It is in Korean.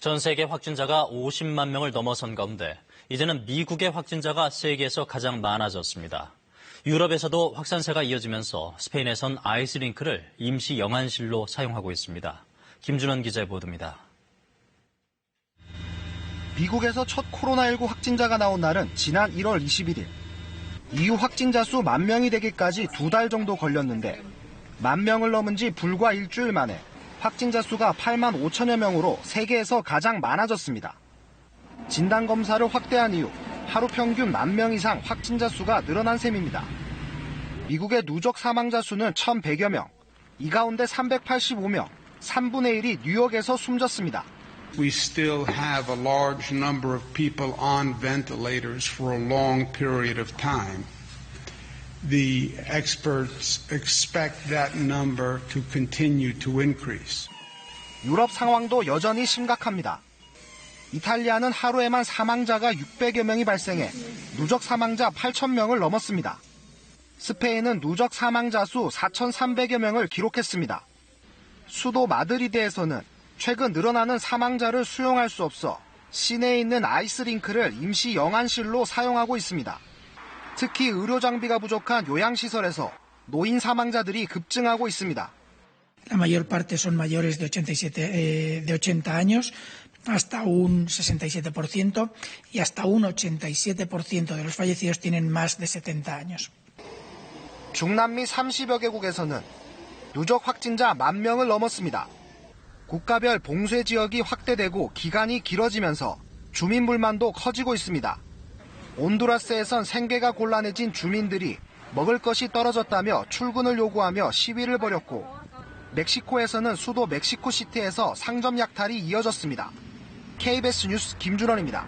전 세계 확진자가 50만 명을 넘어선 가운데 이제는 미국의 확진자가 세계에서 가장 많아졌습니다. 유럽에서도 확산세가 이어지면서 스페인에선 아이스링크를 임시 영안실로 사용하고 있습니다. 김준원 기자의 보도입니다. 미국에서 첫 코로나19 확진자가 나온 날은 지난 1월 21일. 이후 확진자 수 만 명이 되기까지 두 달 정도 걸렸는데 만 명을 넘은 지 불과 일주일 만에 확진자 수가 8만 5천여 명으로 세계에서 가장 많아졌습니다. 진단 검사를 확대한 이후 하루 평균 만명 이상 확진자 수가 늘어난 셈입니다. 미국의 누적 사망자 수는 1,100여 명, 이 가운데 385명, 3분의 1이 뉴욕에서 숨졌습니다. We still have a large number of people on ventilators for a long period of time. The experts expect that number to continue to increase. 유럽 상황도 여전히 심각합니다. 이탈리아는 하루에만 사망자가 600여 명이 발생해 누적 사망자 8,000명을 넘었습니다. 스페인은 누적 사망자 수 4,300여 명을 기록했습니다. 수도 마드리드에서는 최근 늘어나는 사망자를 수용할 수 없어 시내에 있는 아이스링크를 임시 영안실로 사용하고 있습니다. 특히 의료 장비가 부족한 요양시설에서 노인 사망자들이 급증하고 있습니다. La mayor parte son mayores de 87, eh, de 80 años, hasta un 67%, y hasta un 87% de los fallecidos tienen más de 70 años. 중남미 30여 개국에서는 누적 확진자 만 명을 넘었습니다. 국가별 봉쇄 지역이 확대되고 기간이 길어지면서 주민 불만도 커지고 있습니다. 온두라스에선 생계가 곤란해진 주민들이 먹을 것이 떨어졌다며 출근을 요구하며 시위를 벌였고 멕시코에서는 수도 멕시코시티에서 상점 약탈이 이어졌습니다. KBS 뉴스 김준원입니다.